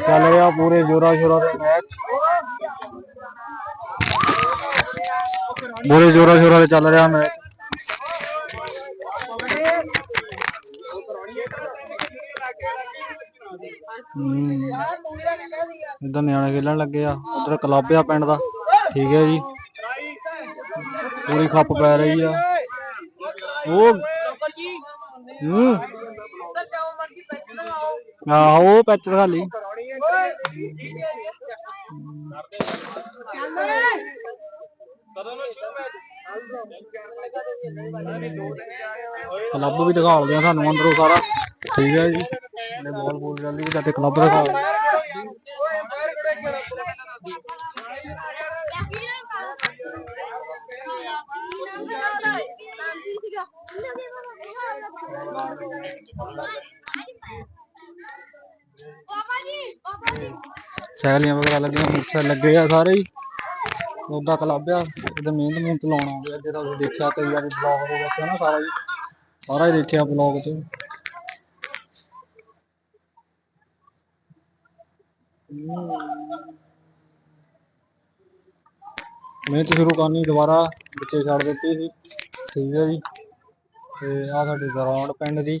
ਚੱਲ ਰਿਹਾ ਪੂਰੇ ਜੋਰਾ ਸ਼ੋਰਾ ਦੇ ਮੈਚ ਪੂਰੇ ਜੋਰਾ ਸ਼ੋਰਾ ਦੇ ਚੱਲ ਰਿਹਾ ਮੈਚ ਇਧਰ ਨਿਆਣੇ ਖੇਲਣ ਲੱਗੇ ਆ। ਉਧਰ ਕਲੱਬ ਆ ਪਿੰਡ ਦਾ। ਠੀਕ ਹੈ ਜੀ। ਪੂਰੀ ਖੱਪ ਪੈ ਰਹੀ ਆ। ਉਹ ਹੂੰ। ਆਹੋ ਉਹ ਪੈਚ ਦਿਖਾ ਲਈ ਕਲੱਬ ਵੀ ਦਿਖਾਉਂਦੇ ਆ ਸਾਨੂੰ ਅੰਦਰੋਂ ਸਾਰਾ ਠੀਕ ਹੈ ਜੀ ਇਹਨੇ ਬਾਲ ਬੋਲ ਚੱਲਦੀ ਵੀ ਤੇ ਕਲੱਬ ਦਿਖਾ ਪਾਪਾ ਜੀ ਵਗੈਰਾ ਲੱਗੀਆਂ, ਮੋਟਰਸਾਈਕਲ ਲੱਗੇ ਆ ਸਾਰੇ ਹੀ। ਉਹਦਾ ਕਲੱਬ ਆ ਇਹਦੇ ਮਿਹਨਤ ਮਿਹਨਤ ਲਾਉਣ ਆਉਂਦੇ ਆ, ਜਿਹੜਾ ਤੁਸੀਂ ਦੇਖਿਆ, ਕਈ ਵਾਰੀ ਬਲੌਗ ਦੇ ਵਿੱਚ ਨਾ ਸਾਰਾ ਹੀ। ਸਾਰਾ ਹੀ ਦੇਖਿਆ ਬਲੌਗ 'ਚ। ਮਿਹਨਤ ਸ਼ੁਰੂ ਕਰਨੀ ਦੁਬਾਰਾ ਬੱਚੇ ਛੱਡ ਦਿੱਤੀ ਸੀ। ਠੀਕ ਹੈ ਜੀ। ਤੇ ਆ ਸਾਡੇ ਗਰਾਊਂਡ ਪਿੰਡ ਦੀ।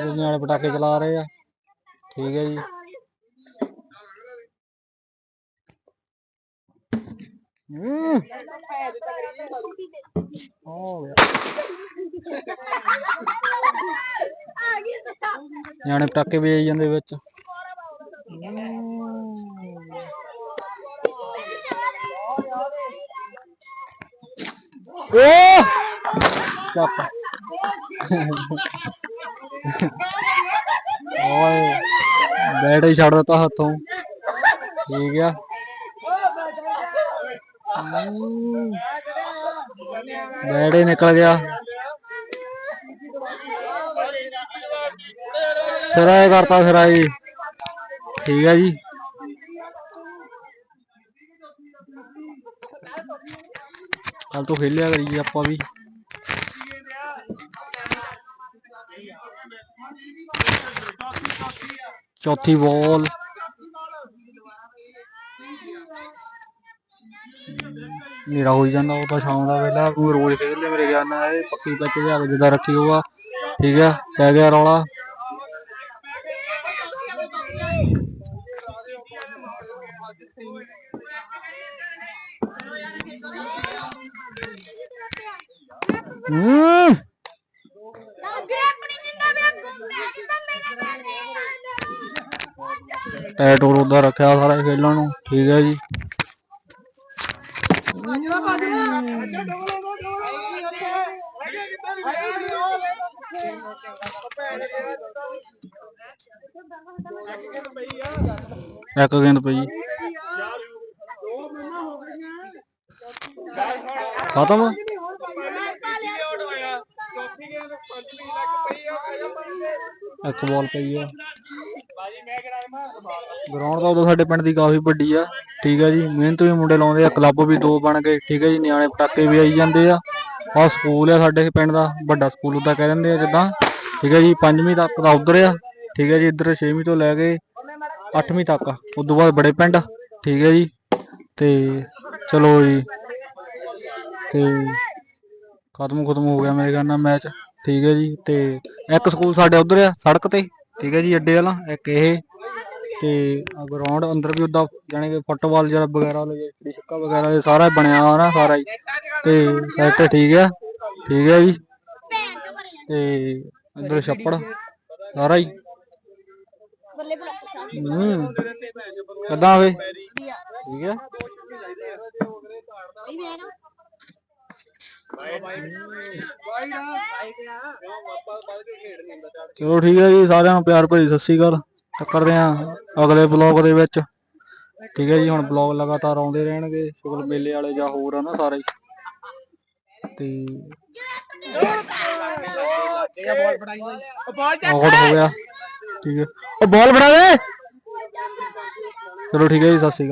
ਇਹ ਨਿਆਣੇ ਪਟਾਕੇ ਚਲਾ ਰਹੇ ਆ। ਠੀਕ ਹੈ ਜੀ। ਨਿਆਣੇ ਪਟਾਕੇ ਵੇਚ ਜਾਂਦੇ ਵਿੱਚ। ਓ ਚੱਕ ਓਏ ਬੈਟ ਹੀ ਛੱਡ ਦਿੱਤਾ ਹੱਥੋਂ ਠੀਕ ਆ ਹਮ, ਬੈਟ ਹੀ ਨਿਕਲ ਗਿਆ ਸਿਰਾ ਹੀ ਕਰਤਾ ਸਿਰਾ ਹੀ ਕੱਲ ਤੋਂ ਖੇਲਿਆ ਕਰੀਏ ਆਪਾਂ ਵੀ। ਚੌਥੀ ਬਾਲ ਮੇਰਾ ਹੋਈ ਜਾਂਦਾ, ਉਹ ਤਾਂ ਸ਼ਾਮ ਦਾ ਵੇਲਾ। ਤੂੰ ਰੋਜ਼ ਖੇਡ ਲੈ ਮੇਰੇ ਗਿਆਨ ਨਾਲ, ਇਹ ਪੱਕੀ ਪਿੱਚ ਲਿਆ ਕੇ ਜਿੱਦਾਂ ਰੱਖੀ ਹੋਆ ਠੀਕ ਆ, ਪੈ ਗਿਆ ਰੌਲਾ। ਹੂੰ। ਅੱਗੇ ਆਪਣੀ ਨਿੰਦਾ ਵੀ ਗੁੰਮੇ ਕਿਦਾਂ ਮੇਰੇ ਨਾਲ ਟੈਟ ਹੋਰ ਉਦਾਂ ਰੱਖਿਆ ਸਾਰਾ ਖੇਲਣ ਨੂੰ। ਠੀਕ ਹੈ ਜੀ। ਇੱਕ ਗੇਂਦ ਪਈ। ਖਤਮ। ਇੱਕ ਬਾਲ ਪਈ ਆ। ਗਰਾਊਂਡ ਤਾਂ ਉਦੋਂ ਸਾਡੇ ਪਿੰਡ ਦੀ ਕਾਫੀ ਵੱਡੀ ਆ ਠੀਕ ਹੈ ਜੀ। ਮਿਹਨਤ ਵੀ ਮੁੰਡੇ ਲਾਉਂਦੇ ਆ ਕਲੱਬ ਵੀ ਦੋ ਬਣ ਗਏ ਠੀਕ ਹੈ ਜੀ। ਨਿਆਣੇ ਪਟਾਕੇ ਵੀ ਆਈ ਜਾਂਦੇ ਆ। ਆਹ ਸਕੂਲ ਆ ਸਾਡੇ ਪਿੰਡ ਦਾ ਵੱਡਾ ਸਕੂਲ ਉਹਦਾ ਕਹਿ ਦਿੰਦੇ ਆ ਜਿੱਦਾਂ ਠੀਕ ਹੈ ਜੀ। ਪੰਜਵੀਂ ਤੱਕ ਦਾ ਉਧਰ ਆ ਠੀਕ ਹੈ ਜੀ। ਇੱਧਰ 6ਵੀਂ ਤੋਂ ਲੈ ਕੇ 8ਵੀਂ ਤੱਕ ਆ। ਉਸ ਤੋਂ ਬਾਅਦ ਬੜੇ ਪਿੰਡ ਠੀਕ ਹੈ ਜੀ। ਤੇ ਚਲੋ ਜੀ। ਤੇ ਖਤਮ ਖਤਮ ਹੋ ਗਿਆ ਮੇਰੇ ਖਿਆਲ ਨਾਲ ਮੈਚ। ਠੀਕ ਹੈ ਜੀ, ਤੇ ਇੱਕ ਸਕੂਲ ਸਾਡੇ ਉਧਰ ਆ, ਸੜਕ ਤੇ, ਠੀਕ ਹੈ ਜੀ, ਅੱਡੇ ਵਾਲਾ, ਇੱਕ ਇਹ, ਤੇ ਗਰਾਊਂਡ ਅੰਦਰ ਵੀ ਉਦਾਂ ਜਾਣੀ ਕਿ ਫੁੱਟਬਾਲ ਜਿਹੜਾ ਵਗੈਰਾ ਲਈ ਚਿੜੀ ਛੱਕਾ ਵਗੈਰਾ ਇਹ ਸਾਰਾ ਬਣਿਆ ਹੋਣਾ ਸਾਰਾ ਹੀ, ਤੇ ਸੈਟ ਠੀਕ ਆ, ਠੀਕ ਹੈ ਜੀ, ਤੇ ਅੰਦਰ ਛੱਪੜ, ਸਾਰਾ ਹੀ। ਬੱਲੇ ਹੂੰ, ਕਿੱਦਾਂ ਵੇ? ਠੀਕ ਹੈ ਚਲੋ ਠੀਕ ਹੈ ਜੀ, ਸਾਰਿਆਂ ਨੂੰ ਪਿਆਰ ਭਰੀ ਸਤਿ ਸ਼੍ਰੀ ਅਕਾਲ। ਟੱਕਰਦੇ ਆਂ ਅਗਲੇ ਬਲੌਗ ਦੇ ਵਿੱਚ। ਠੀਕ ਹੈ ਜੀ, ਹੁਣ ਬਲੌਗ ਲਗਾਤਾਰ ਆਉਂਦੇ ਰਹਿਣਗੇ ਸ਼ੁਗਰ ਮੇਲੇ ਵਾਲੇ ਜਾਂ ਹੋਰ ਆ ਨਾ ਸਾਰੇ। ਹੀ। ਤੇ ਆਊਟ ਹੋ ਗਿਆ। ਠੀਕ ਹੈ। ਉਹ ਬਾਲ ਫੜਾ ਦੇ। ਚਲੋ ਠੀਕ ਹੈ ਜੀ, ਸਤਿ ਸ਼੍ਰੀ ਅਕਾਲ।